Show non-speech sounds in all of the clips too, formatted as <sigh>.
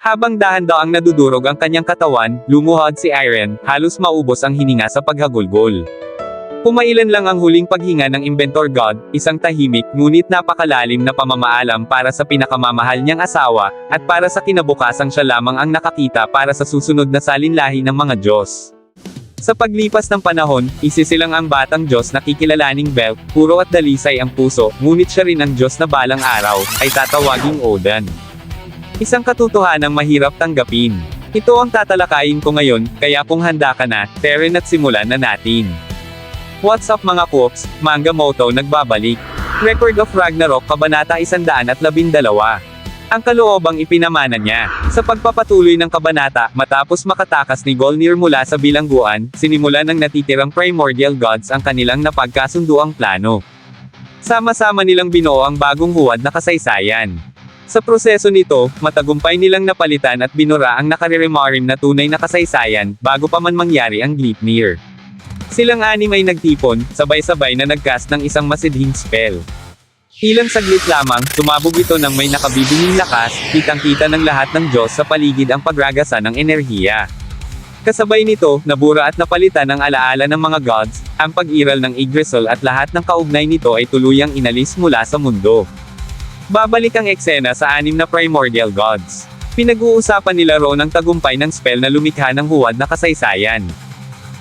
Habang dahan-daang nadudurog ang kanyang katawan, lumuhod si Iron, halos maubos ang hininga sa paghagulgol. Pumailan lang ang huling paghinga ng Inventor God, isang tahimik, ngunit napakalalim na pamamaalam para sa pinakamamahal niyang asawa, at para sa kinabukasang siya lamang ang nakakita para sa susunod na salinlahi ng mga Diyos. Sa paglipas ng panahon, isisilang ang batang Diyos na kikilalaning Bel, puro at dalisay ang puso, ngunit siya rin ang Diyos na balang araw, ay tatawaging Odan. Isang katotohanang mahirap tanggapin. Ito ang tatalakayin ko ngayon, kaya kung handa ka na, Teren at simulan na natin. What's up mga Coops, Manga Moto nagbabalik. Record of Ragnarok Kabanata 112. Ang kaloobang ipinamana niya. Sa pagpapatuloy ng kabanata, matapos makatakas ni Golnir mula sa bilangguan, sinimula ng natitirang primordial gods ang kanilang napagkasunduang plano. Sama-sama nilang binuo ang bagong huwad na kasaysayan. Sa proseso nito, matagumpay nilang napalitan at binura ang nakaririmarim na tunay na kasaysayan, bago pa man mangyari ang Gleipnir. Silang anim ay nagtipon, sabay-sabay na nagcast ng isang masidhing spell. Ilang saglit lamang, tumabog ito ng may nakabibinging lakas, kitang-kita ng lahat ng Diyos sa paligid ang pagragasa ng enerhiya. Kasabay nito, nabura at napalitan ng alaala ng mga gods, ang pag-iral ng Yggdrasil at lahat ng kaugnay nito ay tuluyang inalis mula sa mundo. Babalik ang eksena sa anim na primordial gods. Pinag-uusapan nila roon ang tagumpay ng spell na lumikha ng huwad na kasaysayan.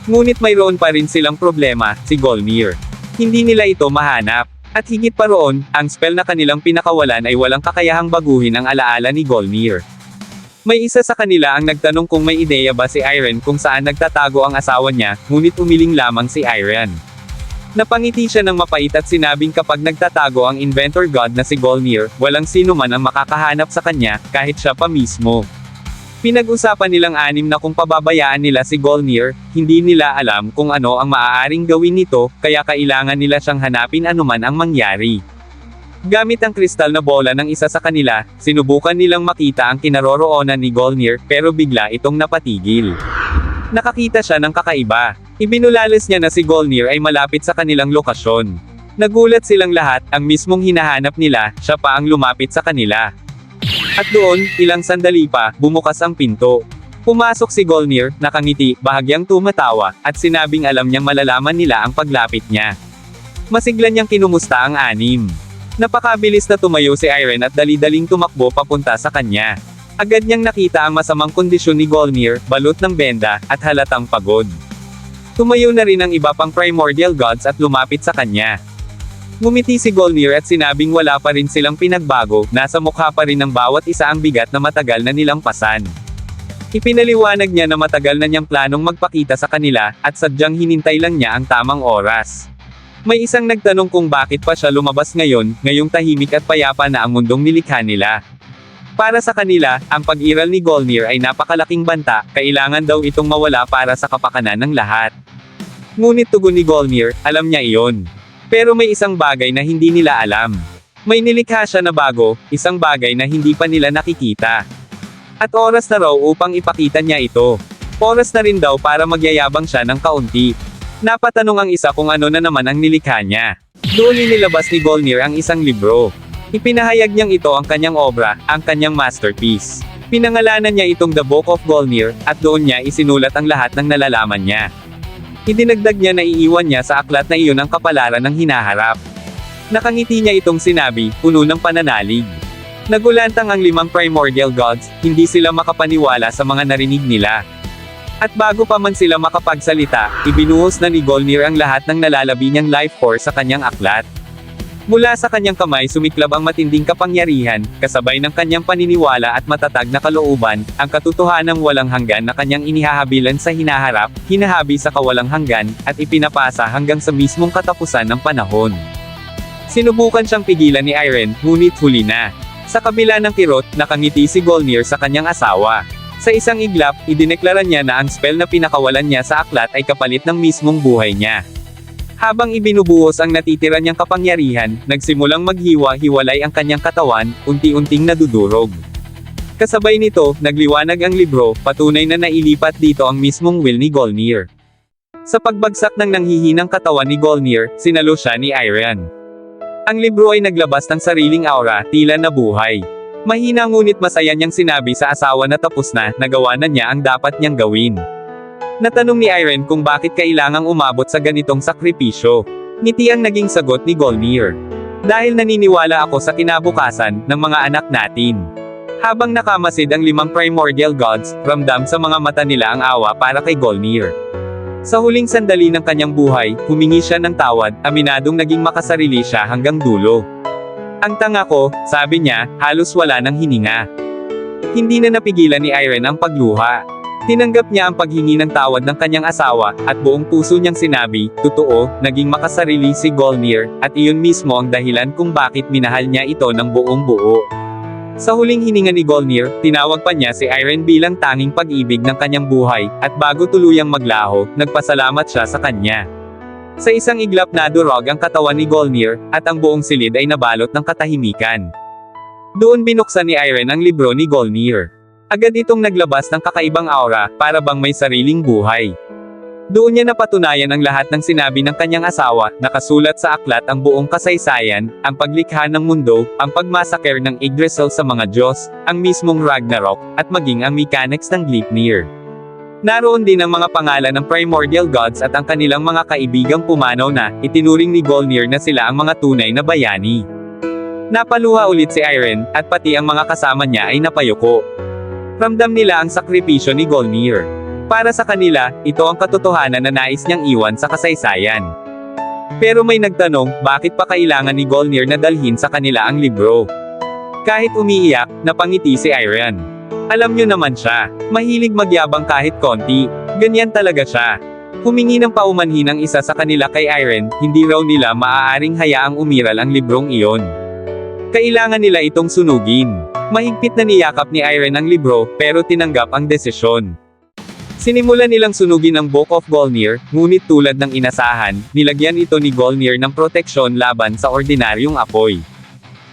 Ngunit mayroon pa rin silang problema, si Golmir. Hindi nila ito mahanap. At higit pa roon, ang spell na kanilang pinakawalan ay walang kakayahang baguhin ang alaala ni Golmir. May isa sa kanila ang nagtanong kung may ideya ba si Iron kung saan nagtatago ang asawa niya, ngunit umiling lamang si Iron. Napangiti siya ng mapait at sinabing kapag nagtatago ang inventor god na si Golmir, walang sino man ang makakahanap sa kanya, kahit siya pa mismo. Pinag-usapan nilang anim na kung pababayaan nila si Golnir, hindi nila alam kung ano ang maaaring gawin nito, kaya kailangan nila siyang hanapin anuman ang mangyari. Gamit ang kristal na bola ng isa sa kanila, sinubukan nilang makita ang kinaroroonan ni Golnir, pero bigla itong napatigil. Nakakita siya ng kakaiba. Ibinulalas niya na si Golnir ay malapit sa kanilang lokasyon. Nagulat silang lahat, ang mismong hinahanap nila, siya pa ang lumapit sa kanila. At doon, ilang sandali pa, bumukas ang pinto. Pumasok si Golnir, nakangiti, bahagyang tumatawa, at sinabing alam niyang malalaman nila ang paglapit niya. Masigla niyang kinumusta ang anim. Napakabilis na tumayo si Iron at dali-daling tumakbo papunta sa kanya. Agad niyang nakita ang masamang kondisyon ni Golnir, balot ng benda, at halatang pagod. Tumayo na rin ang iba pang primordial gods at lumapit sa kanya. Ngumiti si Golnir at sinabing wala pa rin silang pinagbago, nasa mukha pa rin ng bawat isa ang bigat na matagal na nilang pasan. Ipinaliwanag niya na matagal na niyang planong magpakita sa kanila, at sadyang hinintay lang niya ang tamang oras. May isang nagtanong kung bakit pa siya lumabas ngayon, ngayong tahimik at payapa na ang mundong nilikha nila. Para sa kanila, ang pag-iral ni Golnir ay napakalaking banta, kailangan daw itong mawala para sa kapakanan ng lahat. Ngunit tugon ni Golnir, alam niya iyon. Pero may isang bagay na hindi nila alam. May nilikha siya na bago, isang bagay na hindi pa nila nakikita. At oras na raw upang ipakita niya ito. Oras na rin daw para magyayabang siya ng kaunti. Napatanong ang isa kung ano na naman ang nilikha niya. Doon inilabas ni Golnir ang isang libro. Ipinahayag niyang ito ang kanyang obra, ang kanyang masterpiece. Pinangalanan niya itong The Book of Golnir, at doon niya isinulat ang lahat ng nalalaman niya. Idinagdag niya na iiwan niya sa aklat na iyon ang kapalaran ng hinaharap. Nakangiti niya itong sinabi, puno ng pananalig. Nagulantang ang limang primordial gods, hindi sila makapaniwala sa mga narinig nila. At bago pa man sila makapagsalita, ibinuhos na ni Golnir ang lahat ng nalalabi niyang life force sa kanyang aklat. Mula sa kanyang kamay sumiklab ang matinding kapangyarihan, kasabay ng kanyang paniniwala at matatag na kalooban, ang katotohanang walang hanggan na kanyang inihahabilan sa hinaharap, hinahabi sa kawalang hanggan, at ipinapasa hanggang sa mismong katapusan ng panahon. Sinubukan siyang pigilan ni Iron, ngunit huli na. Sa kabila ng kirot, nakangiti si Golnir sa kanyang asawa. Sa isang iglap, idineklara niya na ang spell na pinakawalan niya sa aklat ay kapalit ng mismong buhay niya. Habang ibinubuhos ang natitira niyang kapangyarihan, nagsimulang maghiwa-hiwalay ang kanyang katawan, unti-unting nadudurog. Kasabay nito, nagliwanag ang libro, patunay na nailipat dito ang mismong will ni Golnir. Sa pagbagsak ng nanghihinang katawan ni Golnir, sinalo siya ni Iron. Ang libro ay naglabas ng sariling aura, tila nabuhay. Mahina ngunit masaya niyang sinabi sa asawa na tapos na, nagawa na niya ang dapat niyang gawin. Natanong ni Irene kung bakit kailangang umabot sa ganitong sakripisyo. Ngiti ang naging sagot ni Golnir. Dahil naniniwala ako sa kinabukasan ng mga anak natin. Habang nakamasid ang limang primordial gods, ramdam sa mga mata nila ang awa para kay Golnir. Sa huling sandali ng kanyang buhay, humingi siya ng tawad, aminadong naging makasarili siya hanggang dulo. Ang tanga ko, sabi niya, halos wala ng hininga. Hindi na napigilan ni Irene ang pagluha. Tinanggap niya ang paghingi ng tawad ng kanyang asawa, at buong puso niyang sinabi, totoo, naging makasarili si Golnir, at iyon mismo ang dahilan kung bakit minahal niya ito ng buong buo. Sa huling hininga ni Golnir, tinawag pa niya si Irene bilang tanging pag-ibig ng kanyang buhay, at bago tuluyang maglaho, nagpasalamat siya sa kanya. Sa isang iglap na durog ang katawan ni Golnir, at ang buong silid ay nabalot ng katahimikan. Doon binuksan ni Irene ang libro ni Golnir. Agad itong naglabas ng kakaibang aura, para bang may sariling buhay. Doon niya napatunayan ang lahat ng sinabi ng kanyang asawa, nakasulat sa aklat ang buong kasaysayan, ang paglikha ng mundo, ang pagmasaker ng Yggdrasil sa mga Diyos, ang mismong Ragnarok, at maging ang mechanics ng Gleipnir. Naroon din ang mga pangalan ng primordial gods at ang kanilang mga kaibigang pumanaw na, itinuring ni Golnir na sila ang mga tunay na bayani. Napaluha ulit si Irene, at pati ang mga kasama niya ay napayuko. Ramdam nila ang sakripisyo ni Golnir. Para sa kanila, ito ang katotohanan na nais niyang iwan sa kasaysayan. Pero may nagtanong, bakit pa kailangan ni Golnir na dalhin sa kanila ang libro? Kahit umiiyak, napangiti si Irene. Alam nyo naman siya, mahilig magyabang kahit konti. Ganyan talaga siya. Humingi ng paumanhin ang isa sa kanila kay Irene, hindi raw nila maaaring hayaang umiral ang librong iyon. Kailangan nila itong sunugin. Mahigpit na niyakap ni Irene ang libro, pero tinanggap ang desisyon. Sinimulan nilang sunugin ang Book of Golnir, ngunit tulad ng inasahan, nilagyan ito ni Golnir ng proteksyon laban sa ordinaryong apoy.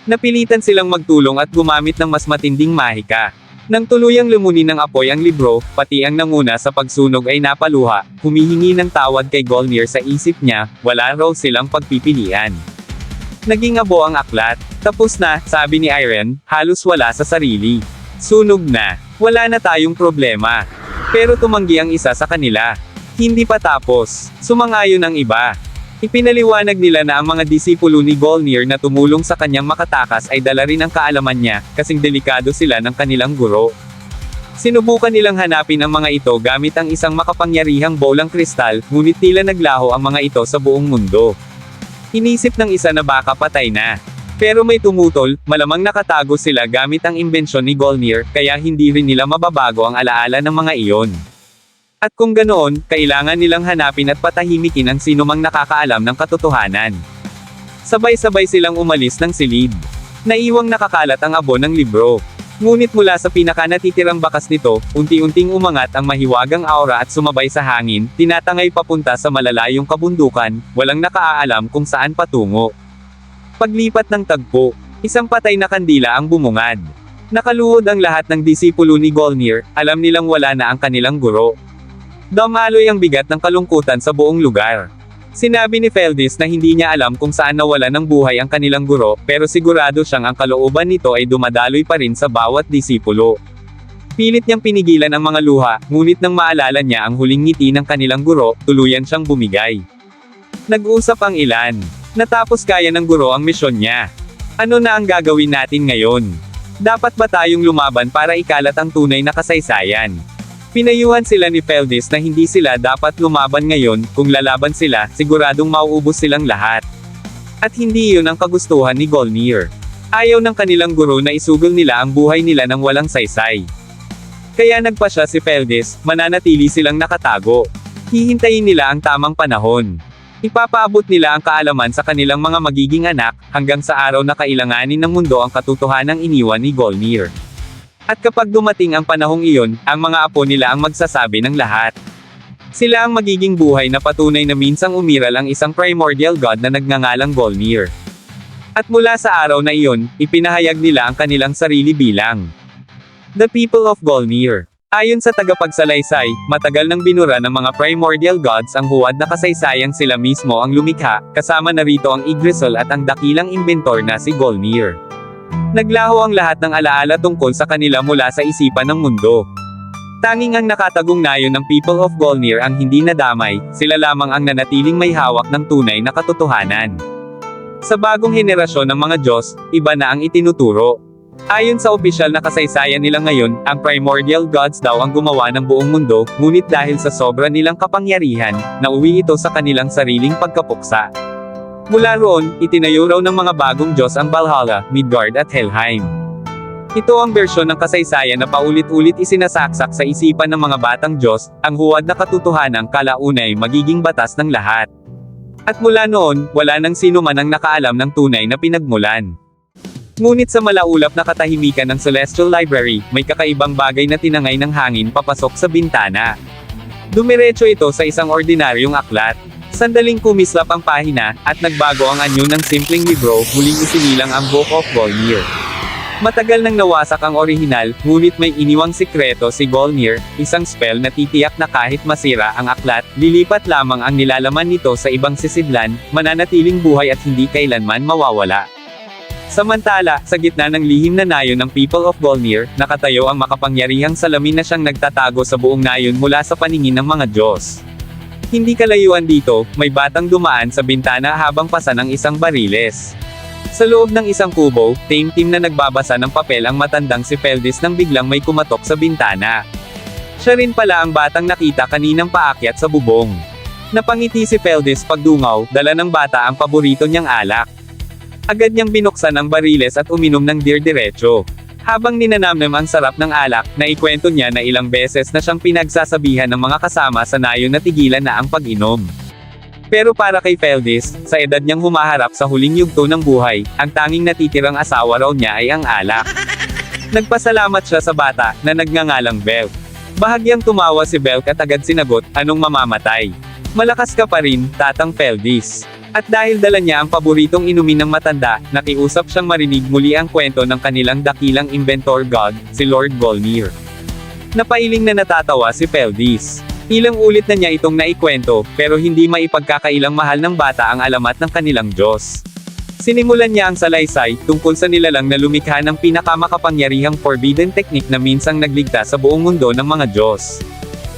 Napilitan silang magtulong at gumamit ng mas matinding mahika. Nang tuluyang lumunin ng apoy ang libro, pati ang nanguna sa pagsunog ay napaluha, humihingi ng tawad kay Golnir sa isip niya, wala raw silang pagpipilian. Naging abo ang aklat. Tapos na, sabi ni Irene, halos wala sa sarili. Sunog na. Wala na tayong problema. Pero tumanggi ang isa sa kanila. Hindi pa tapos. Sumangayon ang iba. Ipinaliwanag nila na ang mga disipulo ni Golnir na tumulong sa kanyang makatakas ay dala rin ang kaalaman niya, kasing delikado sila ng kanilang guro. Sinubukan nilang hanapin ang mga ito gamit ang isang makapangyarihang bolang kristal, ngunit tila naglaho ang mga ito sa buong mundo. Inisip ng isa na baka patay na. Pero may tumutol, malamang nakatago sila gamit ang imbensyon ni Golnir, kaya hindi rin nila mababago ang alaala ng mga iyon. At kung ganoon, kailangan nilang hanapin at patahimikin ang sinumang nakakaalam ng katotohanan. Sabay-sabay silang umalis ng silid. Naiwang nakakalat ang abo ng libro. Ngunit mula sa pinakanatitirang bakas nito, unti-unting umangat ang mahiwagang aura at sumabay sa hangin, tinatangay papunta sa malalayong kabundukan, walang nakaalam kung saan patungo. Paglipat ng tagpo, isang patay na kandila ang bumungad. Nakaluhod ang lahat ng disipulo ni Golnir, alam nilang wala na ang kanilang guro. Damaloy ang bigat ng kalungkutan sa buong lugar. Sinabi ni Feldis na hindi niya alam kung saan nawala ng buhay ang kanilang guro, pero sigurado siyang ang kalooban nito ay dumadaloy pa rin sa bawat disipulo. Pilit niyang pinigilan ang mga luha, ngunit nang maalala niya ang huling ngiti ng kanilang guro, tuluyan siyang bumigay. Nag-usap ang ilan. Natapos kaya ng guro ang misyon niya. Ano na ang gagawin natin ngayon? Dapat ba tayong lumaban para ikalat ang tunay na kasaysayan? Pinayuhan sila ni Feldis na hindi sila dapat lumaban ngayon, kung lalaban sila, siguradong mauubos silang lahat. At hindi iyon ang kagustuhan ni Golnir. Ayaw ng kanilang guro na isugol nila ang buhay nila ng walang saysay. Kaya nagpa siya si Feldis, mananatili silang nakatago. Hihintayin nila ang tamang panahon. Ipapaabot nila ang kaalaman sa kanilang mga magiging anak, hanggang sa araw na kailanganin ng mundo ang katotohanang iniwan ni Golnir. At kapag dumating ang panahong iyon, ang mga apo nila ang magsasabi ng lahat. Sila ang magiging buhay na patunay na minsang umiral ang isang primordial god na nagngangalang Golnir. At mula sa araw na iyon, ipinahayag nila ang kanilang sarili bilang The People of Golnir. Ayon sa tagapagsalaysay, matagal nang binura ng mga primordial gods ang huwad na kasaysayang sila mismo ang lumikha, kasama na rito ang Yggdrasil at ang dakilang inventor na si Golnir. Naglaho ang lahat ng alaala tungkol sa kanila mula sa isipan ng mundo. Tanging ang nakatagong nayon ng people of Golnir ang hindi nadamay, sila lamang ang nanatiling may hawak ng tunay na katotohanan. Sa bagong henerasyon ng mga Diyos, iba na ang itinuturo. Ayon sa opisyal na kasaysayan nila ngayon, ang primordial gods daw ang gumawa ng buong mundo, ngunit dahil sa sobra nilang kapangyarihan, nauwi ito sa kanilang sariling pagkapuksa. Mula roon, itinayo raw ng mga bagong Diyos ang Valhalla, Midgard at Helheim. Ito ang bersyon ng kasaysayan na paulit-ulit isinasaksak sa isipan ng mga batang Diyos, ang huwad na katotohanang kalaunay magiging batas ng lahat. At mula noon, wala nang sino man ang nakaalam ng tunay na pinagmulan. Ngunit sa malaulap na katahimikan ng Celestial Library, may kakaibang bagay na tinangay ng hangin papasok sa bintana. Dumiretso ito sa isang ordinaryong aklat. Sandaling kumislap ang pahina, at nagbago ang anyo ng simpleng libro, muling isinilang ang Book of Volnir. Matagal nang nawasak ang orihinal, ngunit may iniwang sikreto si Golnir, isang spell na titiyak na kahit masira ang aklat, lilipat lamang ang nilalaman nito sa ibang sisidlan, mananatiling buhay at hindi kailanman mawawala. Samantala, sa gitna ng lihim na nayon ng people of Golnir, nakatayo ang makapangyarihang salamin na siyang nagtatago sa buong nayon mula sa paningin ng mga Diyos. Hindi kalayuan dito, may batang dumaan sa bintana habang pasa ng isang bariles. Sa loob ng isang kubo, tame-team na nagbabasa ng papel ang matandang si Feldis nang biglang may kumatok sa bintana. Siya rin pala ang batang nakita kaninang paakyat sa bubong. Napangiti si Feldis pagdungaw, dala ng bata ang paborito niyang alak. Agad niyang binuksan ang bariles at uminom ng dir-diretso. Habang ninanamnam ang sarap ng alak, naikwento niya na ilang beses na siyang pinagsasabihan ng mga kasama sa nayon na tigilan na ang pag-inom. Pero para kay Feldis, sa edad niyang humaharap sa huling yugto ng buhay, ang tanging natitirang asawa raw niya ay ang alak. <laughs> Nagpasalamat siya sa bata, na nagngangalang Belk. Bahagyang tumawa si Belk at agad sinagot, anong mamamatay? Malakas ka pa rin, tatang Feldis. At dahil dala niya ang paboritong inumin ng matanda, nakiusap siyang marinig muli ang kwento ng kanilang dakilang inventor god, si Lord Golnir. Napailing na natatawa si Feldis. Ilang ulit na niya itong naikwento, pero hindi maipagkakailang mahal ng bata ang alamat ng kanilang Diyos. Sinimulan niya ang salaysay, tungkol sa nilalang na lumikha ng pinakamakapangyarihang forbidden technique na minsang nagligtas sa buong mundo ng mga Diyos.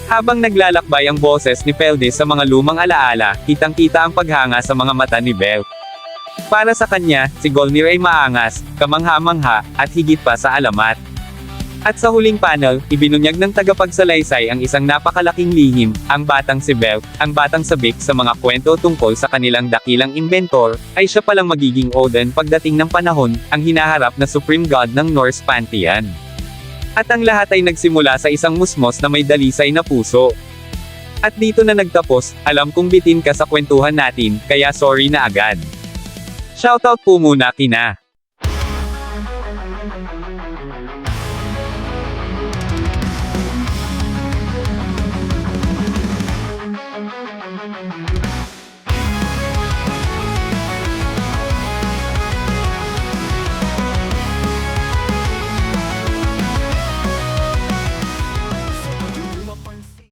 Habang naglalakbay ang boses ni Feldis sa mga lumang alaala, kitang-kita ang paghanga sa mga mata ni Bel. Para sa kanya, si Golnir ay maangas, kamangha-mangha, at higit pa sa alamat. At sa huling panel, ibinunyag ng tagapagsalaysay ang isang napakalaking lihim, ang batang si Bel, ang batang sabik sa mga kwento tungkol sa kanilang dakilang inventor, ay siya palang magiging Odin pagdating ng panahon, ang hinaharap na Supreme God ng Norse Pantheon. At ang lahat ay nagsimula sa isang musmos na may dalisay na puso. At dito na nagtapos, alam kong bitin ka sa kwentuhan natin, kaya sorry na agad. Shoutout po muna kina